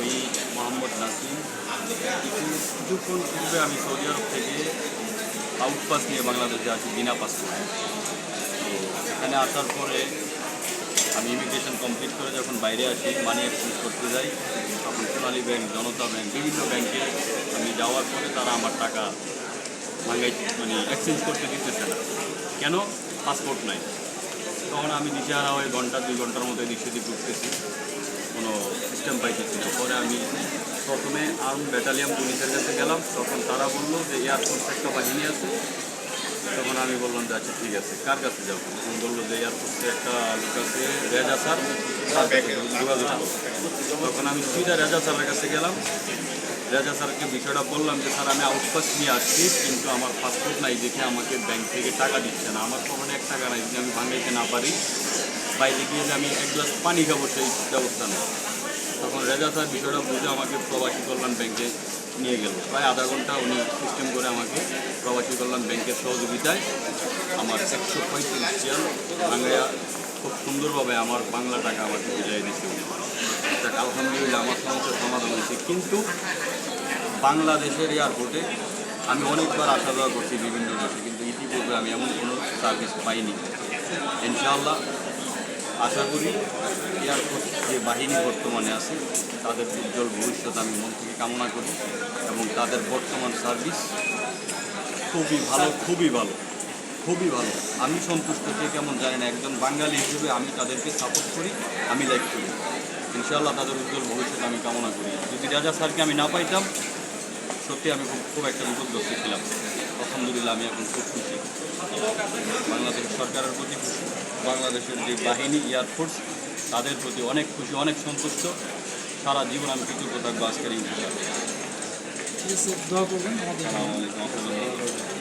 আমি মোহাম্মদ নাসিম। কিছু কিছুক্ষণ পূর্বে আমি সৌদি আরব থেকে আউটপাস নিয়ে বাংলাদেশে আসি বিনা পাসপোর্টে তো এখানে আসার পরে আমি ইমিগ্রেশন কমপ্লিট করে যখন বাইরে আসি মানি এক্সচেঞ্জ করতে যাই, তখন সোনালী ব্যাংক জনতা ব্যাংক বিভিন্ন ব্যাংকে আমি যাওয়ার পরে তারা আমার টাকা ভাঙ্গাই মানে এক্সচেঞ্জ করতে দিতেছে না। কেন? পাসপোর্ট নাই। তখন আমি দিশেহারা হয়ে ঘণ্টা, দুই ঘণ্টার মতো এদিক সেদিক ঘুরতেছি। কোনো সিস্টেম পাইতেছি না পরে আমি প্রথমে আর্ম ব্যাটালিয়ান পুলিশের কাছে গেলাম। তখন তারা বলল যে এয়ারফোর্স একটা বাহিনী আছে। তখন আমি বললাম যে আচ্ছা ঠিক আছে, কার কাছে যাব? তখন বলল যে এয়ারফোর্সে একটা লোক আছে রেজা স্যার তখন আমি সিধা রেজা স্যারের কাছে গেলাম। রেজা স্যারকে বিষয়টা বললাম যে স্যার আমি আউটপাস নিয়ে আসছি, কিন্তু আমার পাসপোর্ট নাই, দেখে আমাকে ব্যাংক থেকে টাকা দিচ্ছে না। আমার পকেটে এক টাকা নাই, যদি আমি ভাঙাইতে না পারি বাইরে গিয়ে যে আমি এক গ্লাস পানি খাব সেই ব্যবস্থা নেই। তখন রেজা স্যার বিষয়টা বুঝে আমাকে প্রবাসী কল্যাণ ব্যাংকে নিয়ে গেল। প্রায় আধা ঘণ্টা উনি সিস্টেম করে আমাকে প্রবাসী কল্যাণ ব্যাংকের সহযোগিতায় আমার একশো পঁয়ত্রিশ চেয়ার ভাঙাইয়া খুব সুন্দরভাবে আমার বাংলা টাকা আমাকে বুঝাই দিচ্ছে যাক, আলহামদুলিল্লাহ আমার সমস্যার সমাধান হয়েছে। কিন্তু বাংলাদেশের এয়ারপোর্টে আমি অনেকবার আসা যাওয়া করছি বিভিন্ন দেশে কিন্তু ইতিপূর্বে আমি এমন কোনো সার্ভিস পাইনি। ইনশাআল্লাহ আশা করি এয়ারপোর্ট যে বাহিনী বর্তমানে আছে, তাদের উজ্জ্বল ভবিষ্যৎ আমি মন থেকে কামনা করি এবং তাদের বর্তমান সার্ভিস খুবই ভালো খুবই ভালো খুবই ভালো। আমি সন্তুষ্ট কে কেমন জানি না, একজন বাঙালি হিসেবে আমি তাদেরকে সাপোর্ট করি, আমি লাইক করি। ইনশাআল্লাহ তাদের উজ্জ্বল ভবিষ্যৎ আমি কামনা করি। যদি রাজা স্যারকে আমি না পাইতাম, সত্যি আমি খুব খুব একটা বিপদগ্রস্ত ছিলাম। আলহামদুলিল্লাহ, আমি এখন খুব খুশি। বাংলাদেশ সরকারের প্রতি খুশি। বাংলাদেশের যে বাহিনী এয়ারফোর্স তাদের প্রতি অনেক খুশি অনেক সন্তুষ্ট। সারা জীবন আমি কৃতজ্ঞ থাকব আজকের এই ঠিক আছে দোয়া করবেন আমাদের